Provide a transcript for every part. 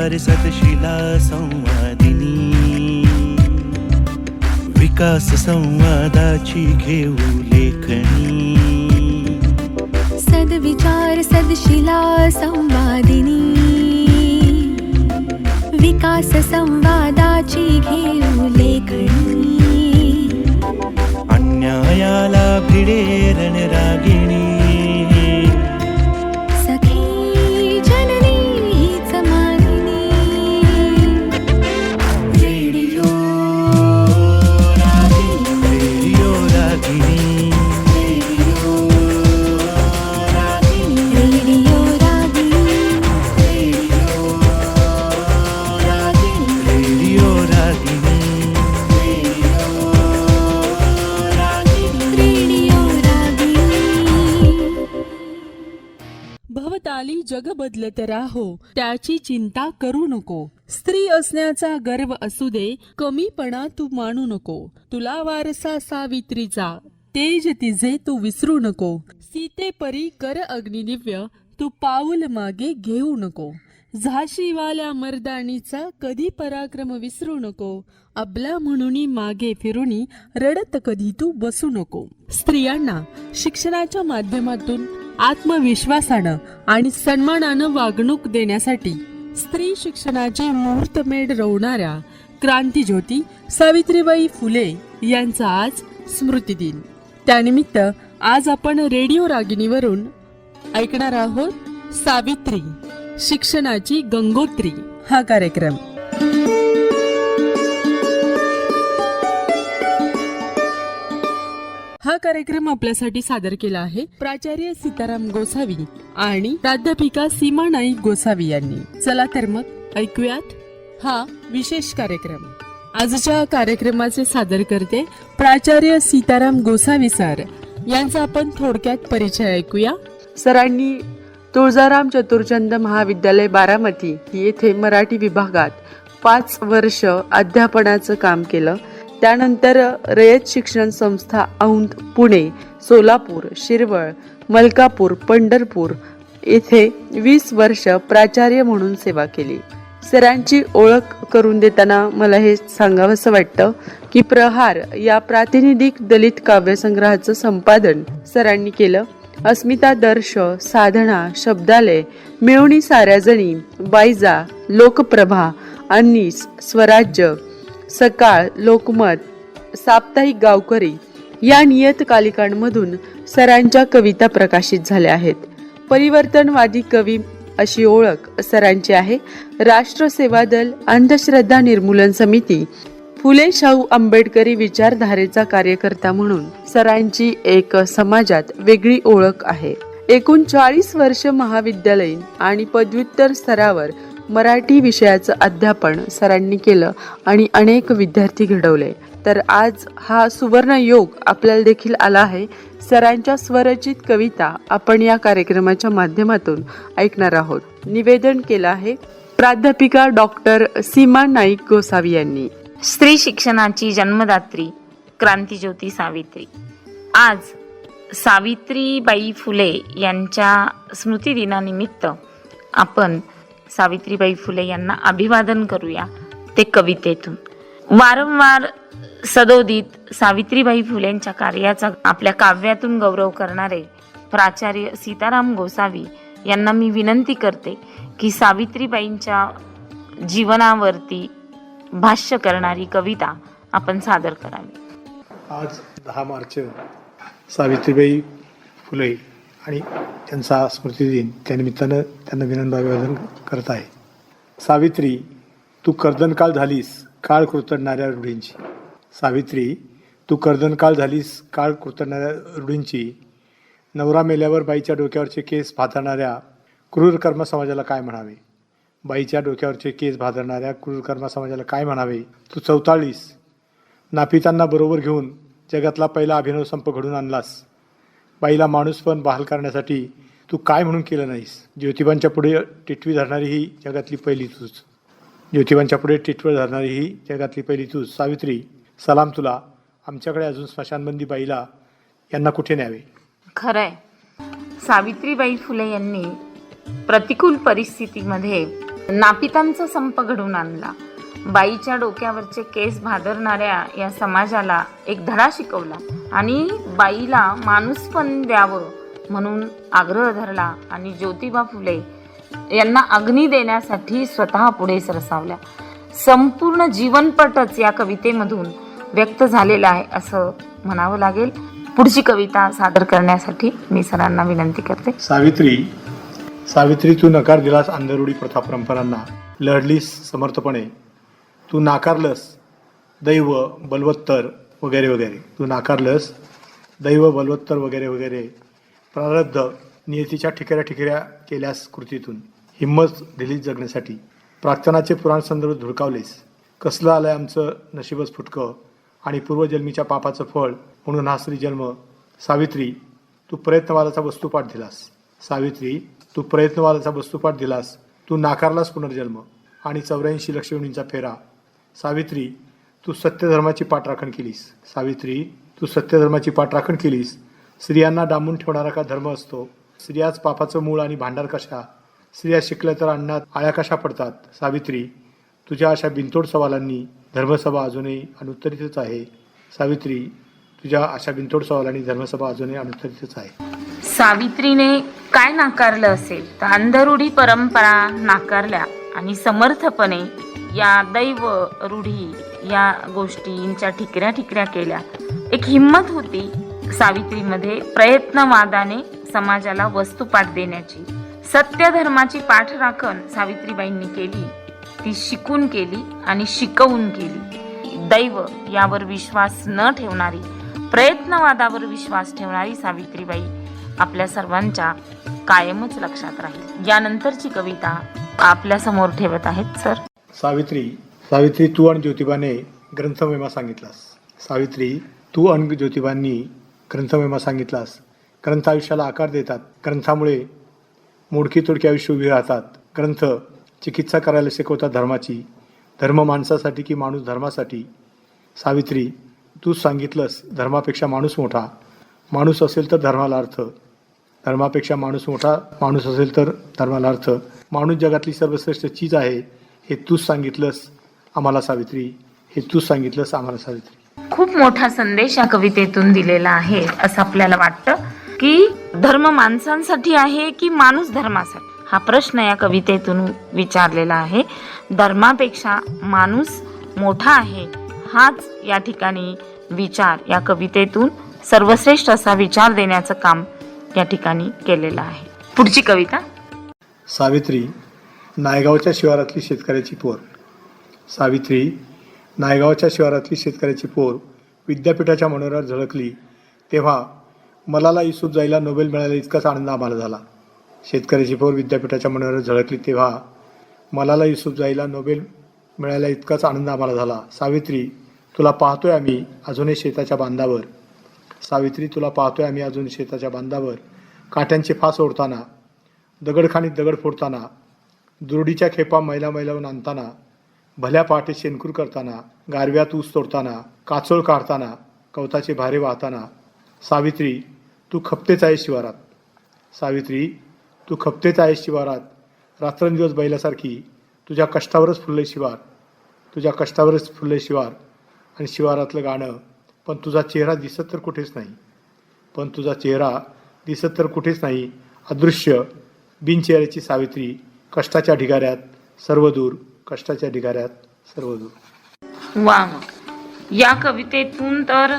सद्विचार सदशिला संवादिनी. विकास संवादाची घेऊ लेखणी. सद्विचार सदशिला संवादिनी. विकास संवादाची घेऊ लेखणी. अन्यायाला भिडे रणरागिणी. जग बदलत राहो त्याची चिंता करू नको. स्त्री असण्याचा गर्व असू दे कमीपणा तू मानू नको. तुला वारसा सावित्रीचा तेज तिझे तू विसरू नको. सीते परी कर अग्निदिव्य तू पाऊल मागे घेऊ नको. झाशीवाल्या मर्दानीचा कधी पराक्रम विसरू नको. अबला म्हणून मागे फिरूनी रडत कधी तू बसू नको. स्त्रियांना शिक्षणाच्या माध्यमातून आत्मविश्वासानं आणि सन्मानानं वागणूक देण्यासाठी स्त्री शिक्षणाची मुहूर्तमेढ रोवणाऱ्या क्रांतीज्योती सावित्रीबाई फुले यांचा आज स्मृतिदिन. त्यानिमित्त आज आपण रेडिओ रागिणीवरून ऐकणार आहोत सावित्री शिक्षणाची गंगोत्री हा कार्यक्रम. हा कार्यक्रम आपल्यासाठी सादर केला आहे प्राचार्य सीताराम गोसावी आणि प्राध्यापिका सीमा नाईक गोसावी यांनी. चला तर मग ऐकूयात हा विशेष कार्यक्रम. आजच्या कार्यक्रमाचे सादर करते प्राचार्य सीताराम गोसावी सर. यांचा आपण थोडक्यात परिचय ऐकूया. सरांनी तुळजाराम चतुर्चंद महाविद्यालय बारामती येथे मराठी विभागात पाच वर्ष अध्यापनाचं काम केलं. त्यानंतर रयत शिक्षण संस्था औंध पुणे सोलापूर शिरवळ मलकापूर पंढरपूर येथे वीस वर्ष प्राचार्य म्हणून सेवा केली. सरांची ओळख करून देताना मला हे सांगावंसं वाटतं की प्रहार या प्रातिनिधिक दलित काव्यसंग्रहाचं संपादन सरांनी केलं. अस्मिता दर्श साधना शब्दालय मिळवणी साऱ्याजणी बायजा लोकप्रभा अन्नीस स्वराज्य सकाळ लोकमत साप्ताहिक गावकरी या नियतकालिकांमधून सरांच्या कविता प्रकाशित झाल्या आहेत. परिवर्तनवादी कवी अशी ओळख सरांची आहे. राष्ट्रसेवा दल अंधश्रद्धा निर्मूलन समिती फुले शाहू आंबेडकरी विचारधारेचा कार्यकर्ता म्हणून सरांची एक समाजात वेगळी ओळख आहे. एकूण चाळीस वर्ष महाविद्यालयीन आणि पदव्युत्तर स्तरावर मराठी विषयाचं अध्यापन सरांनी केलं आणि अनेक विद्यार्थी घडवले. तर आज हा सुवर्ण योग आपल्याला देखील आला आहे. सरांच्या स्वरचित कविता आपण या कार्यक्रमाच्या माध्यमातून ऐकणार आहोत. निवेदन केलं आहे प्राध्यापिका डॉक्टर सीमा नाईक गोसावी यांनी. स्त्री शिक्षणाची जन्मदात्री क्रांतीज्योती सावित्री. आज सावित्रीबाई फुले यांच्या स्मृतिदिनानिमित्त आपण सावित्रीबाई फुले यांना अभिवादन करूया ते कवितेतून. वारंवार सदोदित सावित्रीबाई फुलेंच्या कार्याचा आपल्या काव्यातून गौरव करणारे प्राचार्य सीताराम गोसावी यांना मी विनंती करते की सावित्रीबाईंच्या जीवनावरती भाष्य करणारी कविता आपण सादर करावी. आज दहा मार्च सावित्रीबाई फुले. आणि त्यांचा स्मृतिदिन त्यानिमित्तानं त्यांना विनंती अभिवादन करत आहे. सावित्री तू कर्दनकाळ झालीस काळ कुरतडणाऱ्या रूढींची. सावित्री तू कर्दनकाळ झालीस काळ कुरतडणाऱ्या रूढींची. नवरा मेल्यावर बाईच्या डोक्यावरचे केस भादरणाऱ्या क्रूर कर्म समाजाला काय म्हणावे? बाईच्या डोक्यावरचे केस भादरणाऱ्या क्रूर कर्म समाजाला काय म्हणावे? तू चौताळीस. नापितांना बरोबर घेऊन जगातला पहिला अभिनव संप घडून आणलास. बाईला माणूसपण बहाल करण्यासाठी तू काय म्हणून केलं नाहीस? ज्योतिबांच्या पुढे टिटवी धरणारी ही जगातली पहिली तूच. ज्योतिबांच्या पुढे टिटवी धरणारी ही जगातली पहिली तूच. सावित्री सलाम तुला. आमच्याकडे अजून स्मशानबंदी बाईला यांना कुठे न्यावे? खरंय. सावित्रीबाई फुले यांनी प्रतिकूल परिस्थितीमध्ये नापितांचा संप घडवून आणला. बाईच्या डोक्यावरचे केस भादरणाऱ्या या समाजाला एक धडा शिकवला आणि बाईला माणूसपण द्यावं म्हणून आग्रह धरला आणि ज्योतिबा फुले यांना अग्नी देण्यासाठी स्वतः पुढे सरसावल्या. संपूर्ण जीवनपटच या कवितेमधून व्यक्त झालेला आहे असं म्हणावं लागेल. पुढची कविता सादर करण्यासाठी मी सरांना विनंती करते. सावित्री सावित्री तू नकार दिलास अंधरुडी प्रथा परंपरांना. लढलीस समर्थपणे. तू नाकारलंस दैव बलवत्तर वगैरे वगैरे. तू नाकारलंस दैव बलवत्तर वगैरे वगैरे. प्रारब्ध नियतीच्या ठिकऱ्या ठिकऱ्या केल्यास कृतीतून. हिंमत दिलीच जगण्यासाठी. प्रार्थनाचे पुराण संदर्भ धुडकावलेस. कसलं आलंय आमचं नशीबच फुटकं आणि पूर्वजन्मीच्या पापाचं फळ म्हणून हा स्त्री जन्म सावित्री तू प्रयत्नवादाचा वस्तुपाठ दिलास. सावित्री तू प्रयत्नवादाचा वस्तुपाठ दिलास. तू नाकारलास पुनर्जन्म आणि चौऱ्याऐंशी लक्ष फेरा. सावित्री तू सत्यधर्माची पाठराखण केलीस. सावित्री तू सत्यधर्माची पाठराखण केलीस. स्त्रियांना डांबून ठेवणारा का धर्म असतो? स्त्रियाच पापाचं मूळ आणि भांडार कशा? स्त्रिया शिकल्या तर अन्नात आळ्या कशा पडतात? सावित्री तुझ्या अशा बिनतोड सवालांनी धर्मसभा अजूनही अनुत्तरितच आहे. सावित्री तुझ्या अशा बिनतोड सवालांनी धर्मसभा अजूनही अनुत्तरितच आहे. सावित्रीने काय नाकारलं असेल? तर अंधरुढी परंपरा नाकारल्या आणि समर्थपणे या दैव रूढी या गोष्टींच्या ठिकऱ्या ठिकऱ्या केल्या. एक हिंमत होती सावित्रीमध्ये प्रयत्नवादाने समाजाला वस्तुपाठ देण्याची. सत्य धर्माची पाठराखण सावित्रीबाईंनी केली. ती शिकून केली आणि शिकवून केली. दैव यावर विश्वास न ठेवणारी प्रयत्नवादावर विश्वास ठेवणारी सावित्रीबाई आपल्या सर्वांच्या कायमच लक्षात राहील. यानंतरची कविता आपल्यासमोर ठेवत आहेत सर. सावित्री सावित्री तू आणि ज्योतिबाने ग्रंथमेमा सांगितलास. सावित्री तू आणि ज्योतिबांनी ग्रंथमेमा सांगितलास. ग्रंथ आयुष्याला आकार देतात. ग्रंथामुळे मोडकी तोडकी आयुष्य उभी राहतात. ग्रंथ चिकित्सा करायला शिकवतात धर्माची. धर्म माणसासाठी की माणूस धर्मासाठी? सावित्री तू सांगितलंस धर्मापेक्षा माणूस मोठा. माणूस असेल तर धर्माला अर्थ. धर्मापेक्षा माणूस मोठा माणूस असेल तर धर्माला अर्थ. माणूस जगातली सर्वश्रेष्ठ चीज आहे. हे तूच सांगितलंस आम्हाला सावित्री. हे तूच सांगितलंस आम्हाला सावित्री. खूप मोठा संदेश या कवितेतून दिलेला आहे असं आपल्याला वाटतं की धर्म माणसांसाठी आहे की माणूस धर्मासाठी? हा प्रश्न या कवितेतून विचारलेला आहे. धर्मापेक्षा माणूस मोठा आहे हाच या ठिकाणी विचार या कवितेतून सर्वश्रेष्ठ असा विचार देण्याचं काम या ठिकाणी केलेलं आहे. पुढची कविता. सावित्री नायगावच्या शिवारातली शेतकऱ्याची पोर. सावित्री नायगावच्या शिवारातली शेतकऱ्याची पोर विद्यापीठाच्या मनोऱ्यावर झळकली. तेव्हा मलाला युसुफ जाईला नोबेल मिळाला इतकाच आनंद आम्हाला झाला. शेतकऱ्याची पोर विद्यापीठाच्या मनोऱ्यावर झळकली तेव्हा मलाला युसुफ जाईला नोबेल मिळायला इतकाच आनंद आम्हाला झाला. सावित्री तुला पाहतोय आम्ही अजूनही शेताच्या बांधावर. सावित्री तुला पाहतोय आम्ही अजून शेताच्या बांधावर. काट्यांचे फास ओढताना दगडखानीत दगड फोडताना दुरडीच्या खेपा मैला मैलावून आणताना भल्या पहाटे शेनकूर करताना गारव्यात ऊस तोडताना काचोळ काढताना कवताचे भारे वाहताना सावित्री तू खपतेच आहे शिवारात. सावित्री तू खपतेच आहे शिवारात. रात्रंदिवस बैलासारखी तुझ्या कष्टावरच फुलले शिवार. तुझ्या कष्टावरच फुलले शिवार. आणि शिवारातलं गाणं पण तुझा चेहरा दिसत तर कुठेच नाही. पण तुझा चेहरा दिसत तर कुठेच नाही. अदृश्य बिनचेहऱ्याची सावित्री कष्टाच्या ढिगाऱ्यात सर्व दूर कष्टाच्या ढिगाऱ्यात सर्व दूर. वा या कवितेतून तर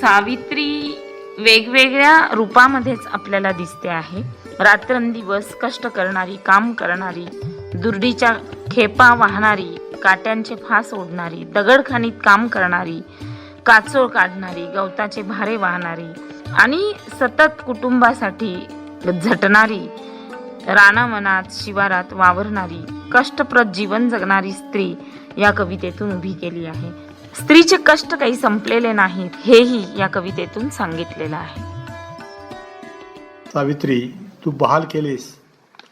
सावित्री वेगवेगळ्या रूपामध्येच आपल्याला दिसते आहे. रात्रंदिवस कष्ट करणारी काम करणारी दुर्डीच्या खेपा वाहणारी काट्यांचे फास ओढणारी दगडखानीत काम करणारी काचोळ काढणारी गवताचे भारे वाहणारी आणि सतत कुटुंबासाठी झटणारी रानावनात शिवारात वावरणारी कष्टप्रद जीवन जगणारी स्त्री या कवितेतून उभी केली आहे. स्त्रीचे कष्ट काही संपलेले नाहीत हेही या कवितेतून सांगितलेलं आहे. सावित्री तू बहाल केलेस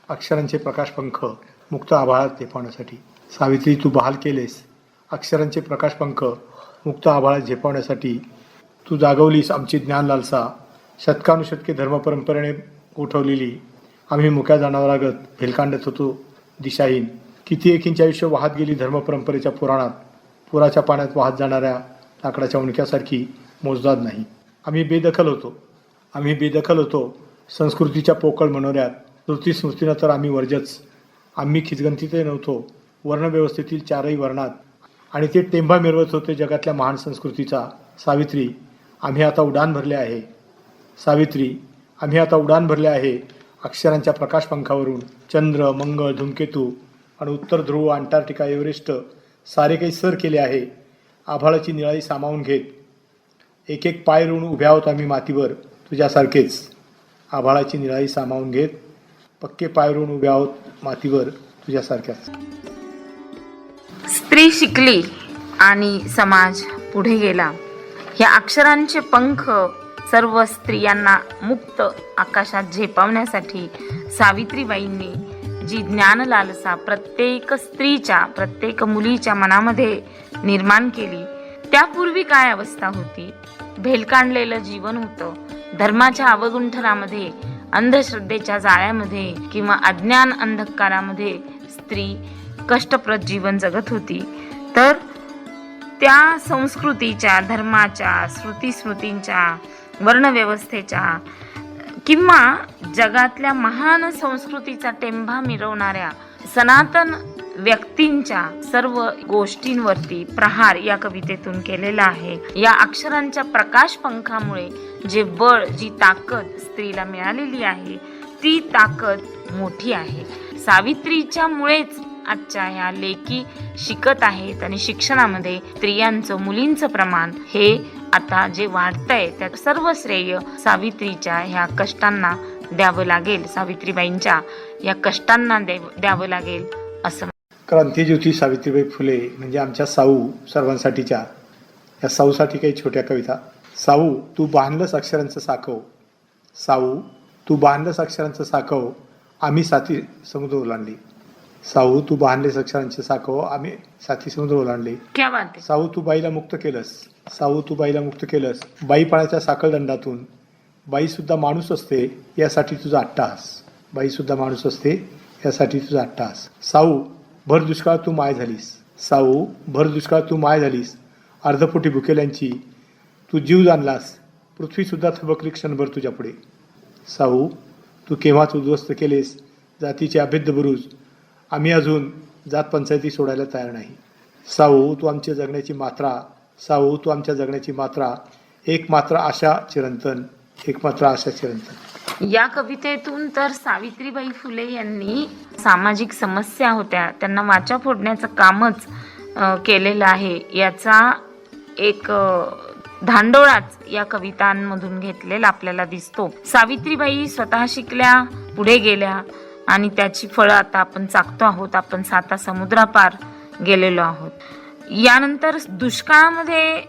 अक्षरांचे प्रकाशपंख मुक्त आभाळात झेपवण्यासाठी. सावित्री तू बहाल केलेस अक्षरांचे प्रकाशपंख मुक्त आभाळात झेपवण्यासाठी. तू जागवलीस आमची ज्ञान लालसा शतकानुशतके धर्मपरंपरेने उठवलेली आम्ही मुक्या जनावरागत भेलकांडत होतो दिशाहीन. किती एकींचे आयुष्य वाहत गेली धर्मपरंपरेच्या पुराणात? पुराच्या पाण्यात वाहत जाणाऱ्या लाकडाच्या उणक्यासारखी मोजदाद नाही. आम्ही बेदखल होतो. आम्ही बेदखल होतो. संस्कृतीच्या पोकळ मनोऱ्यात स्मृती स्मृतीनं तर आम्ही वर्जच. आम्ही खिचगंतीतही नव्हतो. वर्णव्यवस्थेतील चारही वर्णात. आणि ते टेंभा मिरवत होते जगातल्या महान संस्कृतीचा. सावित्री आम्ही आता उडान भरले आहे. सावित्री आम्ही आता उडान भरले आहे. अक्षरांच्या प्रकाशपंखावरून चंद्र मंगळ धूमकेतू आणि उत्तर ध्रुव अंटार्क्टिका एव्हरेस्ट सारे काही सर केले आहे. आभाळाची निळाई सामावून घेत एक एक पाय रोवून उभ्या आहोत आम्ही मातीवर तुझ्यासारखेच. आभाळाची निळाई सामावून घेत पक्के पाय रोवून उभ्या आहोत मातीवर तुझ्यासारख्याच. स्त्री शिकली आणि समाज पुढे गेला. या अक्षरांचे पंख सर्व स्त्रियांना मुक्त आकाशात झेपावण्यासाठी सावित्रीबाईंनी जी ज्ञान लालसा प्रत्येक स्त्रीच्या प्रत्येक मुलीच्या मनामध्ये निर्माण केली त्यापूर्वी काय अवस्था होती? भेलकांडलेलं जीवन होतं. धर्माच्या अवगुंठनामध्ये अंधश्रद्धेच्या जाळ्यामध्ये किंवा अज्ञान अंधकारामध्ये स्त्री कष्टप्रद जीवन जगत होती. तर त्या संस्कृतीच्या धर्माच्या श्रुती स्मृतींच्या वर्णव्यवस्थेच्या किंवा जगातल्या महान संस्कृतीचा टेंभा मिरवणाऱ्या सनातन व्यक्तींच्या सर्व गोष्टींवरती प्रहार या कवितेतून केलेला आहे. या अक्षरांच्या प्रकाश पंखामुळे जे बळ जी ताकद स्त्रीला मिळालेली आहे ती ताकद मोठी आहे. सावित्रीच्या मुळेच आजच्या ह्या लेखी शिकत आहेत आणि शिक्षणामध्ये स्त्रियांचं मुलींचं प्रमाण हे आता जे वाढतंय त्यात सर्व श्रेय सावित्रीच्या ह्या कष्टांना द्यावं लागेल सावित्रीबाईंच्या या कष्टांना द्याव- द्यावं लागेल असं क्रांतीज्योती सावित्रीबाई फुले म्हणजे आमच्या साऊ सर्वांसाठीच्या या साऊसाठी काही छोट्या कविता. साऊ तू बांधलंस अक्षरांचं साखव. साऊ तू बांधलंस अक्षरांचं साखव. आम्ही साथी समुद्र ओलांडली साऊ तू बांधलेस अक्षरांचे साकव आम्ही साथी समुद्र ओलांडले. क्या बात साऊ तू बाईला मुक्त केलंस. साऊ तू बाईला मुक्त केलंस. बाईपणाच्या साखळदंडातून. बाई सुद्धा माणूस असते यासाठी तुझा अट्टाहास बाई सुद्धा माणूस असते यासाठी तुझा अट्टाहास साऊ भर दुष्काळ तू माय झालीस. साऊ भर दुष्काळ तू माय झालीस. अर्धपोटी भुकेल्यांची तू जीव जाणलास. पृथ्वी सुद्धा थबकली क्षणभर तुझ्या पुढे साऊ तू केव्हाच उद्ध्वस्त केलेस? जातीचे अभेद्य बुरुज. आम्ही अजून जात पंचायती सोडायला तयार नाही. साऊ तू आमच्या जगण्याची मात्रा साऊ तू आमच्या जगण्याची मात्रा एक मात्र आशा चिरंतन एक मात्र आशा चिरंतन. या कवितेतून तर सावित्रीबाई फुले यांनी सामाजिक समस्या होत्या. त्यांना वाचा फोडण्याचं कामच केलेलं आहे. याचा एक धांडोळाच या कवितांमधून घेतलेला आपल्याला दिसतो. सावित्रीबाई स्वतः शिकल्या पुढे गेल्या. आणि त्याची फळं आता आपण चाकतो आहोत. आपण साता समुद्रापार गेलेलो आहोत. यानंतर दुष्काळामध्ये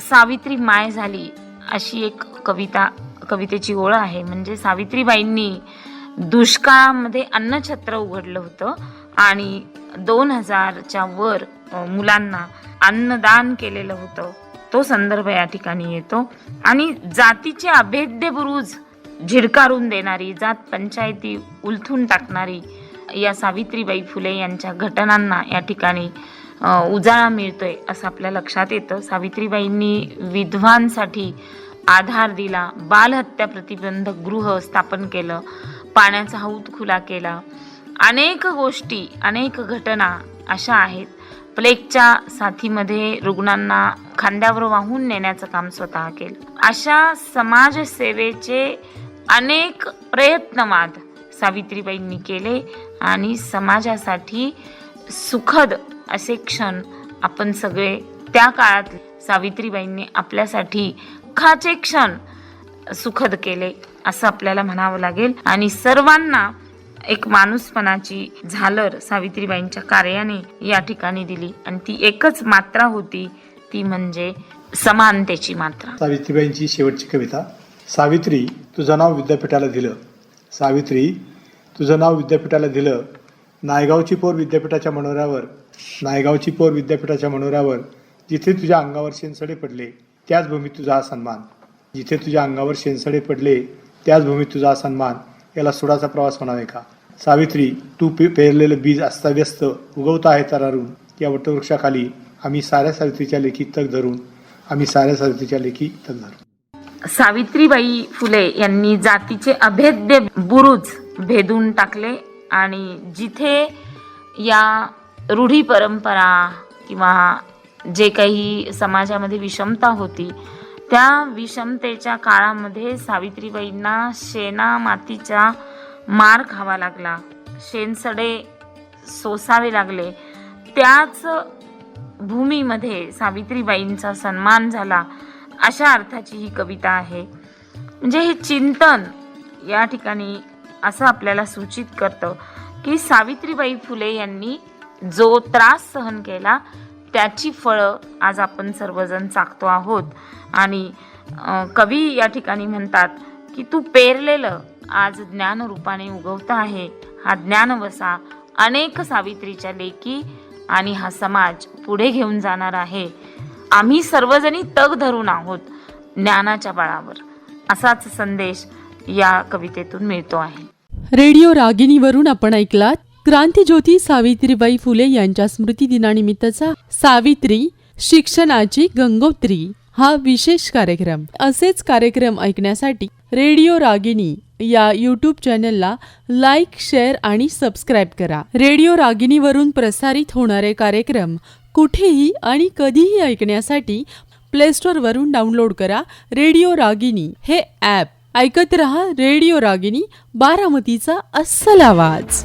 सावित्री माय झाली अशी एक कविता कवितेची ओळ आहे. म्हणजे सावित्रीबाईंनी दुष्काळामध्ये अन्नछत्र उघडलं होतं आणि दोन हजारच्या वर मुलांना अन्नदान केलेलं होतं. तो संदर्भ या ठिकाणी येतो. आणि जातीचे अभेद्य बुरुज झिडकारून देणारी जात पंचायती उलथून टाकणारी या सावित्रीबाई फुले यांच्या घटनांना या ठिकाणी उजाळा मिळतोय असं आपल्या लक्षात येतं. सावित्रीबाईंनी विधवांसाठी आधार दिला बालहत्या प्रतिबंधक गृह स्थापन केलं पाण्याचा हौद खुला केला. अनेक गोष्टी अनेक घटना अशा आहेत. प्लेगच्या साथीमध्ये रुग्णांना खांद्यावर वाहून नेण्याचं काम स्वतः केलं. अशा समाजसेवेचे अनेक प्रयत्नवाद सावित्रीबाईंनी केले आणि समाजासाठी सुखद असे क्षण आपण सगळे त्या काळात सावित्रीबाईंनी आपल्यासाठी खाचे क्षण सुखद केले असं आपल्याला म्हणावं लागेल. आणि सर्वांना एक माणूसपणाची झालर सावित्रीबाईंच्या कार्याने या ठिकाणी दिली. आणि ती एकच मात्रा होती ती म्हणजे समानतेची मात्रा. सावित्रीबाईंची शेवटची कविता. सावित्री तुझं नाव विद्यापीठाला दिलं. सावित्री तुझं नाव विद्यापीठाला दिलं. नायगावची पोर विद्यापीठाच्या मनोऱ्यावर नायगावची पोर विद्यापीठाच्या मनोऱ्यावर जिथे तुझ्या अंगावर शेनसडे पडले त्याच भूमीत तुझा हा सन्मान. जिथे तुझ्या अंगावर शेनसडे पडले त्याच भूमीत तुझा हा सन्मान. याला सुडाचा प्रवास म्हणावे का? सावित्री तू पे पेरलेलं बीज अस्ताव्यस्त उगवत आहे तरारून. या वटवृक्षाखाली आम्ही साऱ्या सावित्रीच्या लेखी तग धरून आम्ही साऱ्या सावित्रीच्या लेखी तग धरून. सावित्रीबाई फुले यांनी जातीचे अभेद्य बुरुज भेदून टाकले आणि जिथे या रूढी परंपरा किंवा जे काही समाजामध्ये विषमता होती त्या विषमतेच्या काळामध्ये सावित्रीबाईंना शेणा मातीचा मार खावा लागला. शेणसडे सोसावे लागले. त्याच भूमीमध्ये सावित्रीबाईंचा सन्मान झाला. अशा अर्थाची ही कविता आहे. म्हणजे हे चिंतन या ठिकाणी असं आपल्याला सूचित करतं की सावित्रीबाई फुले यांनी जो त्रास सहन केला त्याची फळं आज आपण सर्वजण चाकतो आहोत. आणि कवी या ठिकाणी म्हणतात की तू पेरलेलं आज ज्ञानरूपाने उगवत आहे. हा ज्ञानवसा अनेक सावित्रीच्या लेखी आणि हा समाज पुढे घेऊन जाणार आहे. आम्ही सर्वजणी तग धरून आहोत ज्ञानाच्या बळावर. असाच संदेश या कवितेतून मिळतो आहे. रेडिओ रागिणीवरून आपण ऐकलात क्रांतीज्योती सावित्रीबाई फुले यांच्या स्मृतिदिनानिमित्तचा सावित्री शिक्षणाची गंगोत्री हा विशेष कार्यक्रम. असेच कार्यक्रम ऐकण्यासाठी रेडिओ रागिणी या यूट्यूब चॅनलला लाईक शेअर आणि सबस्क्राईब करा. रेडिओ रागिणीवरून प्रसारित होणारे कार्यक्रम कुठेही आणि कधीही ऐकण्यासाठी प्लेस्टोरवरून डाउनलोड करा रेडिओ रागिणी हे ॲप ऐकत रहा रेडिओ रागिणी बारामतीचा अस्सल आवाज.